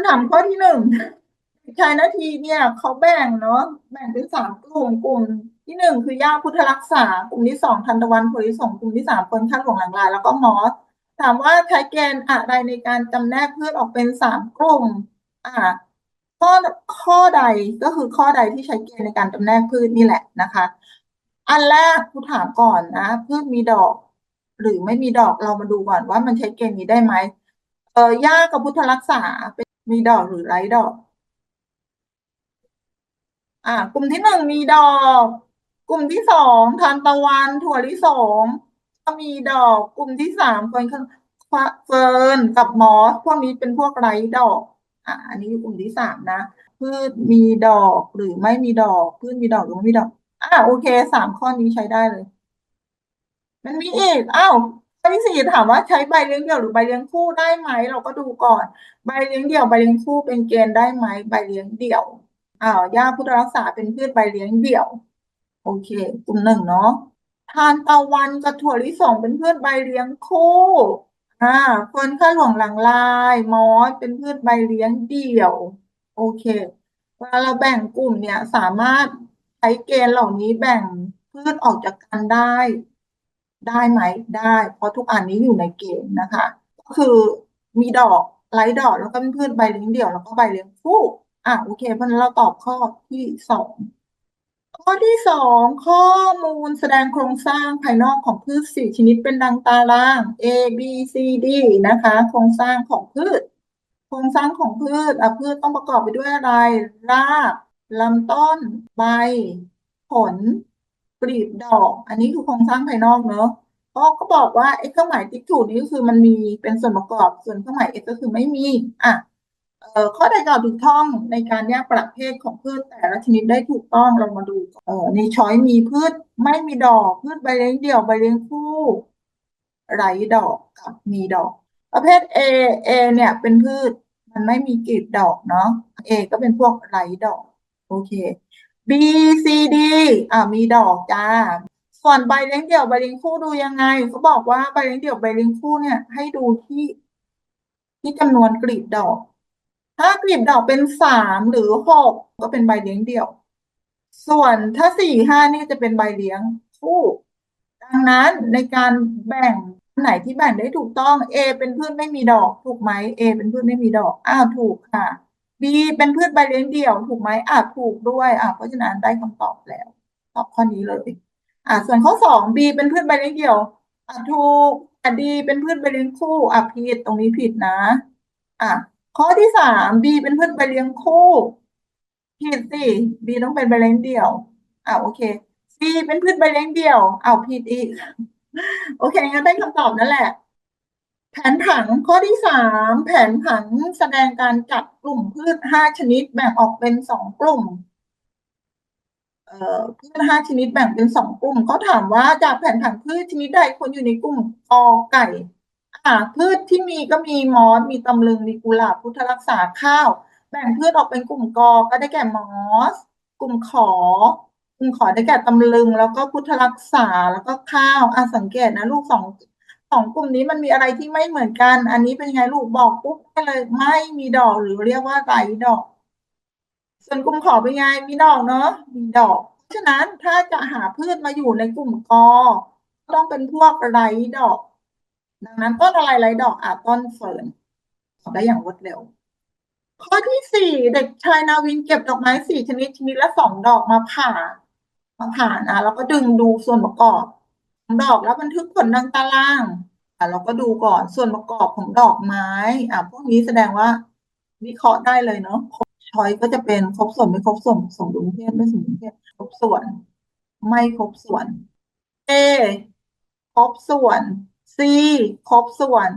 คำถามข้อที่หนึ่งชายนาทีเนี่ยเขาแบ่งเนาะแบ่งเป็นสามกลุ่มกลุ่ม ที่หนึ่งคือย่าพุทธรักษากลุ่มที่สองทันตะวันโพธิสงกลุ่มที่สามคนข้างหลวงหลังลายแล้วก็มอสถามว่าใช้เกณฑ์อะไรในการจำแนกพืชออกเป็นสามกลุ่ม อ่า ข้อข้อใดก็คือข้อใดที่ใช้เกณฑ์ในการจำแนกพืชนี่แหละนะคะ อันแรกครูถามก่อนนะพืชมีดอก หรือไม่มีดอกเรามาดูก่อนว่ามันใช้เกณฑ์นี้ได้ไหมเออหญ้ากับพุทธรักษาเป็น มีดอกหรือไร้ดอก อ่า กลุ่มที่หนึ่งมีดอก กลุ่มที่สองทานตะวันถั่วลิสงก็มีดอก กลุ่มที่สามเฟิร์นเฟิร์นกับมอสพวกนี้เป็นพวกไร้ดอก อ่าอันนี้กลุ่มที่สามนะพืชมีดอกหรือไม่มีดอกพืชมีดอกหรือไม่มีดอกอ่าโอเคสามข้อนี้ใช้ได้เลย มันมีอีกอ้าว ข้อที่สี่ถามว่าใช้ใบเลี้ยงเดี่ยวหรือใบเลี้ยงคู่ได้ไหม เราก็ดูก่อน ใบเลี้ยงเดี่ยวใบเลี้ยงคู่เป็นเกณฑ์ได้ไหมใบเลี้ยงเดี่ยวอ้าวหญ้าพุทธรักษาเป็นพืชใบเลี้ยงเดี่ยว โอเคกลุ่มหนึ่งเนาะทานตะวันกับถั่วลิสงเป็นพืชใบเลี้ยงคู่อ่าเฟิร์นข้าวหลวงหลังลายมอสเป็นพืชใบเลี้ยงเดี่ยว โอเคเวลาเราแบ่งกลุ่มเนี่ยสามารถใช้เกณฑ์เหล่านี้แบ่งพืชออกจากกันได้ ได้ไหมได้ เพราะทุกอันนี้อยู่ในเกณฑ์นะคะ ก็คือมีดอกไร้ดอกแล้วก็เป็นพืชใบเลี้ยงเดี่ยวแล้วก็ใบเลี้ยงคู่อะโอเค เพราะนั้นเราตอบข้อที่สองข้อที่สองข้อมูลแสดงโครงสร้างภายนอกของพืชสี่ชนิดเป็นดังตาราง A B C D นะคะ โครงสร้างของพืช โครงสร้างของพืชอะพืชต้องประกอบไปด้วยอะไร รากลำต้น ใบ ผล กลีบดอก อันนี้คือโครงสร้างภายนอกเนอะก็ก็บอกว่าไอ้เครื่องหมายติ๊กถูกนี้ก็คือมันมีเป็นส่วนประกอบ ส่วนเครื่องหมาย x ก็คือไม่มีอะเอ่อข้อใดกล่าวถูกต้องในการแยกประเภทของพืชแต่ละชนิดได้ถูกต้องเรามาดูเอ่อในช้อยมีพืชไม่มีดอก พืชใบเลี้ยงเดี่ยวใบเลี้ยงคู่ไร้ดอกกับมีดอก ประเภท A A เนี่ยเป็นพืชมันไม่มีกลีบดอกเนาะ A ก็เป็นพวกไร้ดอก โอเค B C D อ่ามีดอกจ้า ส่วนใบเลี้ยงเดี่ยวใบเลี้ยงคู่ดูยังไงเขาบอกว่าใบเลี้ยงเดี่ยวใบเลี้ยงคู่เนี่ย ให้ดูที่ที่จำนวนกลีบดอก ถ้ากลีบดอกเป็นสามหรือหกก็เป็นใบเลี้ยงเดี่ยว ส่วนถ้าสี่ห้านี่จะเป็นใบเลี้ยงคู่ ดังนั้นในการแบ่งไหนที่แบ่งได้ถูกต้อง A เป็นพืชไม่มีดอกถูกไหม A เป็นพืชไม่มีดอก อ้าวถูกค่ะ B เป็นพืชใบเลี้ยงเดี่ยวถูกไหมอะถูกด้วยอะเพราะฉะนั้นได้คำตอบแล้ว ตอบข้อนี้เลยอะส่วนข้อสอง B เป็นพืชใบเลี้ยงเดี่ยวอะถูกอะ D เป็นพืชใบเลี้ยงคู่อะผิดตรงนี้ผิดนะอะข้อที่สาม B เป็นพืชใบเลี้ยงคู่ผิดสิ B ต้องเป็นใบเลี้ยงเดี่ยวอ่าโอเค C เป็นพืชใบเลี้ยงเดี่ยวอ้าวผิดอีก โอเคงั้นได้คำตอบนั่นแหละ แผนผังข้อที่สามแผนผังแสดงการจัดกลุ่มพืชห้าชนิดแบ่งออกเป็นสองกลุ่มพืชห้าชนิดแบ่งเป็นสองกลุ่มเขาถามว่าจากแผนผังพืชชนิดใดควรอยู่ในกลุ่มกอไก่อ่าพืชที่มีก็มีมอสมีตำลึงมีกุหลาบพุทธรักษาข้าว แบ่งพืชออกเป็นกลุ่มกอก็ได้แก่มอส กลุ่มขอ กลุ่มขอได้แก่ตำลึง แล้วก็พุทธรักษาแล้วก็ข้าวอ่าสังเกตนะลูกสอง องกลุ่มนี้มันมีอะไรที่ไม่เหมือนกัน อันนี้เป็นไงลูกบอกปุ๊บได้เลย ไม่มีดอกหรือเรียกว่าไรดอก ส่วนกลุ่มขอเป็นไงมีดอกเนาะมีดอก เพราะฉะนั้นถ้าจะหาพืชมาอยู่ในกลุ่มกอต้องเป็นพวกไรดอก ดังนั้นต้นอะไรไรดอกอะต้นเฟิร์นตอบได้อย่างรวดเร็ว ข้อที่สี่เด็กชายนาวินเก็บดอกไม้สี่ชนิดชนิดละสองดอกมาผ่ามาผ่านะแล้วก็ดึงดูส่วนประกอบ ดอกแล้วบันทึกผลดังตารางอะเราก็ดูก่อนส่วนประกอบของดอกไม้อะพวกนี้แสดงว่าวิเคราะห์ได้เลยเนาะช้อยก็จะเป็นครบส่วนไม่ครบส่วนสมดุลเพศไม่สมดุลเพศครบส่วน ไม่ครบส่วน A ครบส่วน C ครบส่วน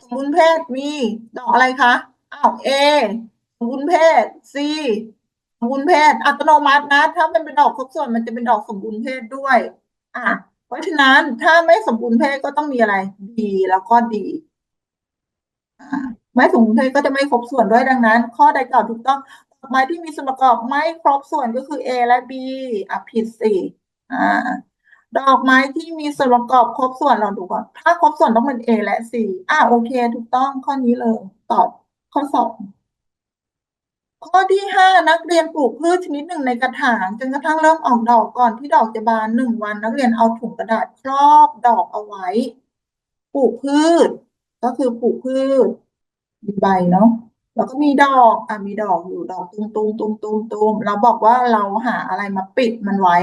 สมบูรณ์เพศมีดอกอะไรคะอ้าว A สมบูรณ์เพศ C สมบูรณ์เพศอัตโนมัตินะ ถ้ามันเป็นดอกครบส่วนมันจะเป็นดอกสมบูรณ์เพศด้วย อะ ราะฉะนั้นถ้าไม่สมบูรณ์เพศก็ต้องมีอะไร B แล้วก็ D อ่าไม่สมบูรณ์เพศก็จะไม่ครบส่วนด้วยดังนั้น ข้อใดกล่าวถูกต้องดอกไม้ที่มีส่วนประกอบไม่ครบส่วนก็คือ A และ B อะผิดสิอ่าดอกไม้ที่มีส่วนประกอบครบส่วนเราดูก่อน ถ้าครบส่วนต้องเป็น A และ C อ่าโอเค ถูกต้องข้อนี้เลย ตอบข้อสอง ข้อที่ห้านักเรียนปลูกพืชชนิดหนึ่งในกระถางจนกระทั่งเริ่มออกดอกก่อนที่ดอกจะบานหนึ่งวัน นักเรียนเอาถุงกระดาษครอบดอกเอาไว้ ปลูกพืช ก็คือปลูกพืชมีใบเนาะแล้วก็มีดอกอะมีดอกอยู่ดอกตุมตุมตุมตุมตุมเราบอกว่าเราหาอะไรมาปิดมันไว้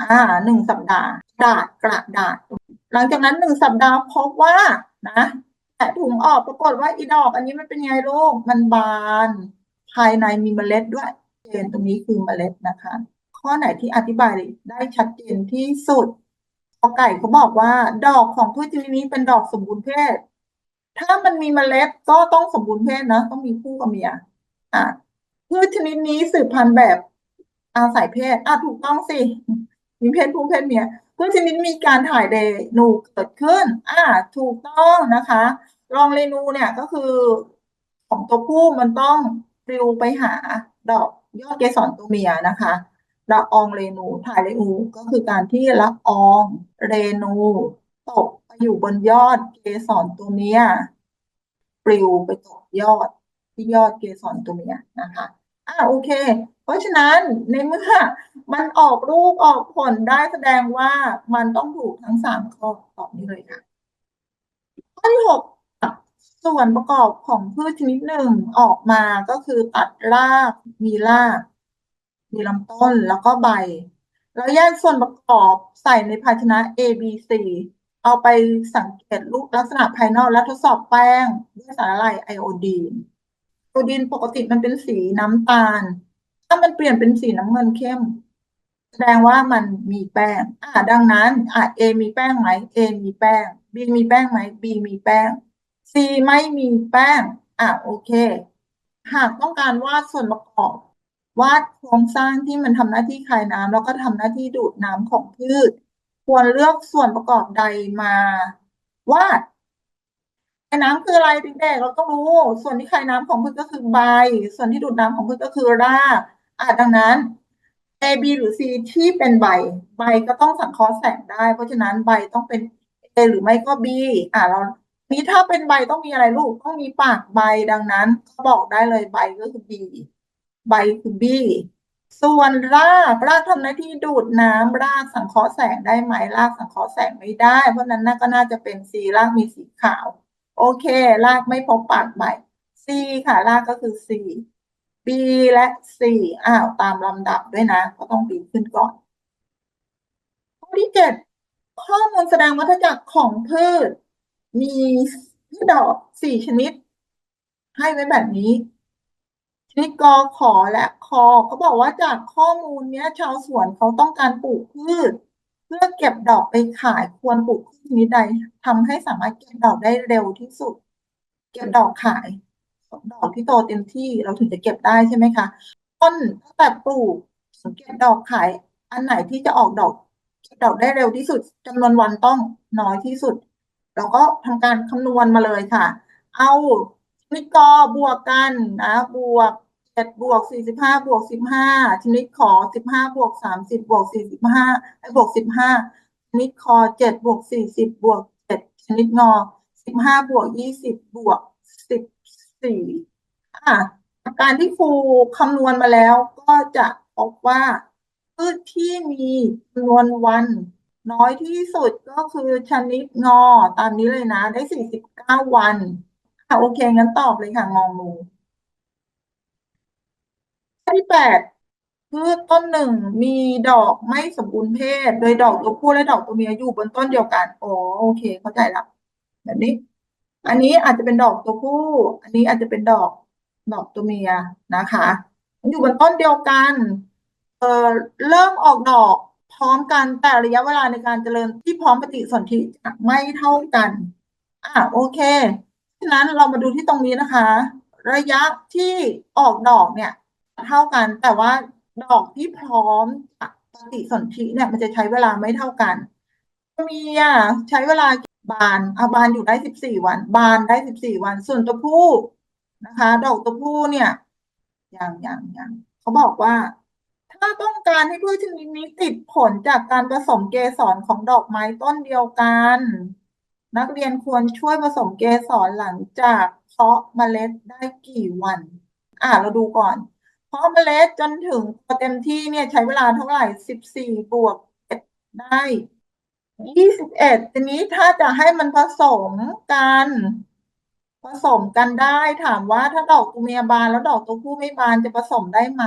อ่าหนึ่งสัปดาห์กระดาษกระดาษ หลังจากนั้นหนึ่งสัปดาห์พบว่านะแกะถุงออกปรากฏว่าอีดอก อันนี้มันเป็นไงลูกมันบาน ภายในมีเมล็ดด้วยเจนตรงนี้คือเมล็ดนะคะ ข้อไหนที่อธิบายได้ชัดเจนที่สุดกอไก่เขาบอกว่า ดอกของพืชชนิดนี้เป็นดอกสมบูรณ์เพศ ถ้ามันมีเมล็ดก็ต้องสมบูรณ์เพศนะต้องมีคู่กับเมียอะพืชชนิดนี้สืบพันธุ์แบบอาศัยเพศอะถูกต้องสิมีเพศผู้เพศเมียพืชชนิดมีการถ่ายเรนูเกิดขึ้น อ่าถูกต้องนะคะ รองเรนูเนี่ยก็คือของตัวผู้มันต้อง ปลิวไปหาดอกยอดเกสรตัวเมียนะคะละอองเรนูถ่ายเรนูก็คือการที่ละอองเรนูตกไปอยู่บนยอดเกสรตัวเมียปลิวไปตกยอดที่ยอดเกสรตัวเมียนะคะอ่าโอเค เพราะฉะนั้นในเมื่อมันออกลูกออกผลได้แสดงว่ามันต้องถูกทั้งสามข้อตอบนี้เลยค่ะข้อที่หก ส่วนประกอบของพืชชนิดหนึ่งออกมาก็คือตัดราก มีราก มีลำต้นแล้วก็ใบ แล้วแยกส่วนประกอบใส่ในภาชนะ A B C เอาไปสังเกตรูปลักษณะภายนอกและทดสอบแป้งด้วยสารละลายไอโอดีนไอโอดีนปกติมันเป็นสีน้ำตาล ถ้ามันเปลี่ยนเป็นสีน้ำเงินเข้ม แสดงว่ามันมีแป้ง อ่าดังนั้น อ่า A มีแป้งไหม A มีแป้ง B มีแป้งไหม B มีแป้ง C ไม่มีแป้ง อะโอเค หากต้องการวาดส่วนประกอบ วาดโครงสร้างที่มันทำหน้าที่คายน้ำแล้วก็ทำหน้าที่ดูดน้ำของพืช ควรเลือกส่วนประกอบใดมาวาดคายน้ำคืออะไรเด็กๆเราต้องรู้ ส่วนที่คายน้ำของพืชก็คือใบ ส่วนที่ดูดน้ำของพืชก็คือรากอะดังนั้น A B หรือ C ที่เป็นใบ ใบก็ต้องสังเคราะห์แสงได้ เพราะฉะนั้นใบต้องเป็น A หรือไม่ก็ B อะเรา นี้ถ้าเป็นใบต้องมีอะไรลูกต้องมีปากใบดังนั้นเขาบอกได้เลยใบก็คือ B ใบคือ B ส่วนรากรากทำหน้าที่ดูดน้ำรากสังเคราะห์แสงได้ไหมรากสังเคราะห์แสงไม่ได้ เพราะฉะนั้นน่าก็น่าจะเป็น C รากมีสีขาว โอเค รากไม่พบปากใบ C ค่ะรากก็คือ C B และ C อ้าวตามลำดับด้วยนะ ก็ต้อง B ขึ้นก่อนข้อที่เจ็ดข้อมูลแสดงวัฏจักรของพืช มีดอกสี่ชนิด ให้ไว้แบบนี้ชนิดกอขอและคอเขาบอกว่าจากข้อมูลเนี้ย ชาวสวนเขาต้องการปลูกพืช เพื่อเก็บดอกไปขายควรปลูกพืชชนิดใดทำให้สามารถเก็บดอกได้เร็วที่สุด เก็บดอกขายดอกที่โตเต็มที่เราถึงจะเก็บได้ใช่ไหมคะต้นตั้งแต่ปลูกถึงเก็บดอกขาย อันไหนที่จะออกดอกเก็บดอกได้เร็วที่สุดจำนวนวันต้องน้อยที่สุด เราก็ทำการคำนวณมาเลยค่ะ เอาชนิดกอบวกกันนะบวกเจ็ดบวกสี่สิบห้าบวกสิบห้าชนิดขอสิบห้าบวกสามสิบบวกสี่สิบห้าบวกสิบห้าชนิดคอเจ็ดบวกสี่สิบบวกเจ็ดชนิดงอสิบห้าบวกยี่สิบบวกสิบสี่อะการที่ครูคำนวณมาแล้วก็จะพบว่าพืชที่มีจำนวนวัน น้อยที่สุดก็คือชนิดงอตามนี้เลยนะ ได้สี่สิบเก้าวันอะโอเค งั้นตอบเลยค่ะ งองูข้อที่แปดพืชต้นหนึ่งมีดอกไม่สมบูรณ์เพศ โดยดอกตัวผู้และดอกตัวเมียอยู่บนต้นเดียวกันโอ้โอเค เข้าใจละแบบนี้ อันนี้อาจจะเป็นดอกตัวผู้ อันนี้อาจจะเป็นดอกดอกตัวเมียนะคะมันอยู่บนต้นเดียวกัน เอ่อเริ่มออกดอก พร้อมกันแต่ระยะเวลาในการเจริญที่พร้อมปฏิสนธิจะไม่เท่ากัน อะโอเคฉะนั้นเรามาดูที่ตรงนี้นะคะ ระยะที่ออกดอกเนี่ย เท่ากัน แต่ว่าดอกที่พร้อมจะปฏิสนธิเนี่ย มันจะใช้เวลาไม่เท่ากันตัวเมียใช้เวลาบานอาบานอยู่ได้สิบสี่วัน บานได้สิบสี่วัน ส่วนตัวผู้นะคะ ดอกตัวผู้เนี่ยอย่างอย่างอย่างเขาบอกว่า ถ้าต้องการให้พืชชนิดนี้ติดผลจากการผสมเกสรของดอกไม้ต้นเดียวกัน นักเรียนควรช่วยผสมเกสรหลังจากเพาะเมล็ดได้กี่วัน อ่าเราดูก่อน เพาะเมล็ดจนถึงเต็มที่เนี่ยใช้เวลาเท่าไหร่สิบสี่บวกเอ็ดได้ยี่สิบเอ็ดทีนี้ถ้าจะให้มันผสมกัน ผสมกันได้ถามว่าถ้าดอกตัวเมียบานแล้วดอกตัวผู้ไม่บานจะผสมได้ไหม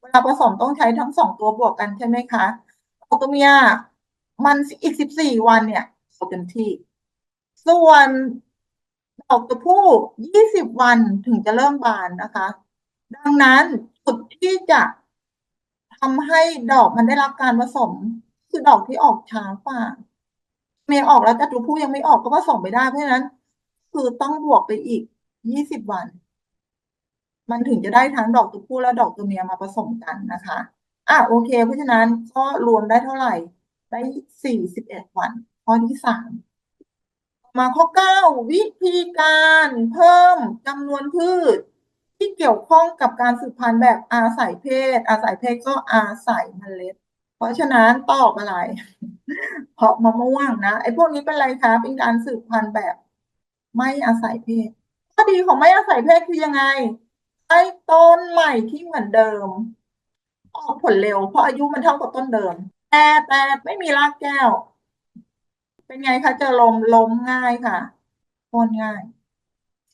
เวลาผสมต้องใช้ทั้งสองตัวบวกกันใช่ไหมคะดอกตัวเมียมันอีกสิบสี่วันเนี่ยเต็มที่ ส่วนดอกตัวผู้ยี่สิบวันถึงจะเริ่มบานนะคะ ดังนั้นจุดที่จะทำให้ดอกมันได้รับการผสม คือดอกที่ออกช้ากว่าเมียออกแล้วแต่ตัวผู้ยังไม่ออกก็ผสมไม่ได้เพราะฉะนั้น คือต้องบวกไปอีกยี่สิบวัน มันถึงจะได้ทั้งดอกตัวผู้และดอกตัวเมียมาผสมกันนะคะอะโอเค เพราะฉะนั้นก็รวมได้เท่าไหร่ ได้สี่สิบเอ็ดวันข้อที่สามมาข้อเก้าวิธีการเพิ่มจำนวนพืช ที่เกี่ยวข้องกับการสืบพันธุ์แบบอาศัยเพศ อาศัยเพศก็อาศัยเมล็ด เพราะฉะนั้นตอบอะไร เพราะมะม่วงนะไอ้พวกนี้เป็นอะไรคะเป็นการสืบพันธุ์แบบไม่อาศัยเพศข้อดีของไม่อาศัยเพศคือยังไง ไอ้ต้นใหม่ที่เหมือนเดิม ออกผลเร็ว เพราะอายุมันเท่ากับต้นเดิม แต่แต่ไม่มีรากแก้ว เป็นไงคะเจอลมล้มง่ายค่ะโค่นง่าย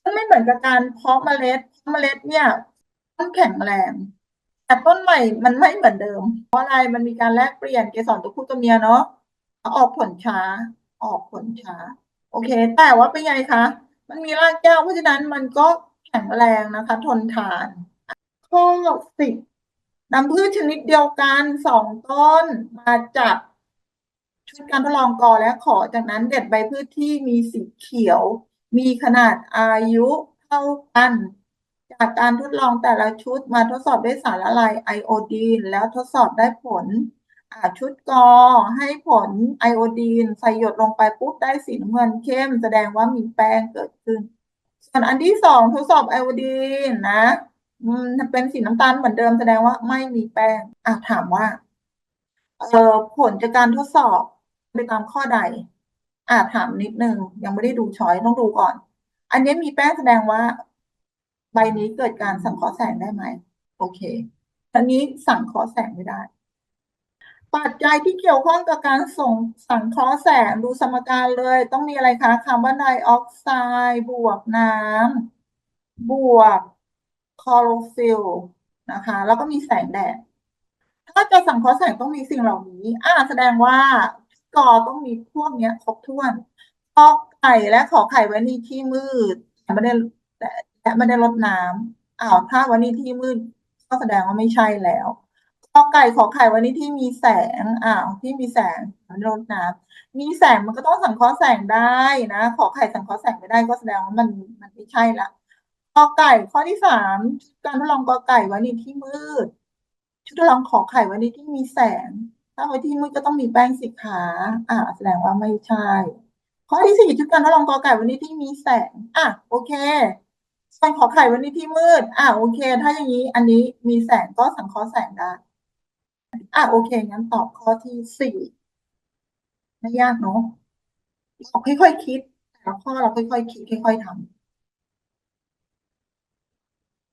มันไม่เหมือนกับการเพาะเมล็ดเพาะเมล็ดเนี่ยต้นแข็งแรงแต่ต้นใหม่มันไม่เหมือนเดิม เพราะอะไรมันมีการแลกเปลี่ยนเกสรตัวผู้ตัวเมียเนาะออกผลช้า ออกผลช้า โอเค แต่ว่าเป็นไงคะ มันมีรากแก้วเพราะฉะนั้นมันก็ ข็งแรงนะคะ ทนทาน ข้อสิบนำพืชชนิดเดียวกันสองต้นมาจับชุดการทดลองกอและขอจากนั้นเด็ดใบพืชที่มีสีเขียว มีขนาดอายุเท่ากัน จากการทดลองแต่ละชุดมาทดสอบด้วยสารละลายไอโอดีน แล้วทดสอบได้ผลชุดกอให้ผลไอโอดีน ใส่หยดลงไปปุ๊บได้สีน้ำเงินเข้ม แสดงว่ามีแป้งเกิดขึ้น ส่วนอันที่สองทดสอบไอโอดีนนะอืมเป็นสีน้ำตาลเหมือนเดิมแสดงว่าไม่มีแป้งอะถามว่าเอ่อผลจากการทดสอบไปตามข้อใดอ่าถามนิดนึงยังไม่ได้ดูช้อยต้องดูก่อน อันนี้มีแป้งแสดงว่า ใบนี้เกิดการสังเคราะห์แสงได้ไหมโอเคอันนี้สังเคราะห์แสงไม่ได้ ปัจจัยที่เกี่ยวข้องกับการส่งสังเคราะห์แสงดูสมการเลย ต้องมีอะไรคะคาร์บอนไดออกไซด์บวกน้ำบวกคลอโรฟิลล์นะคะ แล้วก็มีแสงแดด ถ้าจะสังเคราะห์แสงต้องมีสิ่งเหล่านี้อ่าแสดงว่ากอต้องมีพวกเนี้ยครบถ้วนกอไก่และขอไข่ไว้ในที่มืดแต่ไม่ได้แต่และไม่ได้รดน้ำอ้าวถ้าไว้ในที่มืดก็แสดงว่าไม่ใช่แล้ว กอไก่ขอไข่ว้ในที่มีแสงอ้าที่มีแสงม่ได้รดน้ำมีแสงมันก็ต้องสังเคราะห์แสงได้นะ ขอไข่สังเคราะห์แสงไม่ได้ก็แสดงว่ามันมันไม่ใช่ละกอไก่ข้อที่สามการทดลองกอไก่ไว้ในที่มืดชุดทดลองขอไข่ว้ในที่มีแสง ถ้าไว้ที่มืดก็ต้องมีแป้งสีขาอ่า แสดงว่าไม่ใช่ ข้อที่สี่ชุดการทดลองกอไก่ไว้ในที่มีแสง อะโอเคส่วนขอไข่ว้ในที่มืด อะโอเค ถ้าอย่างนี้อันนี้มีแสงก็สังเคราะห์แสงได้ อะโอเคงั้นตอบข้อที่สี่ไม่ยากเนาะเราค่อยๆคิดแต่ละข้อเราค่อยๆคิดค่อยๆทำ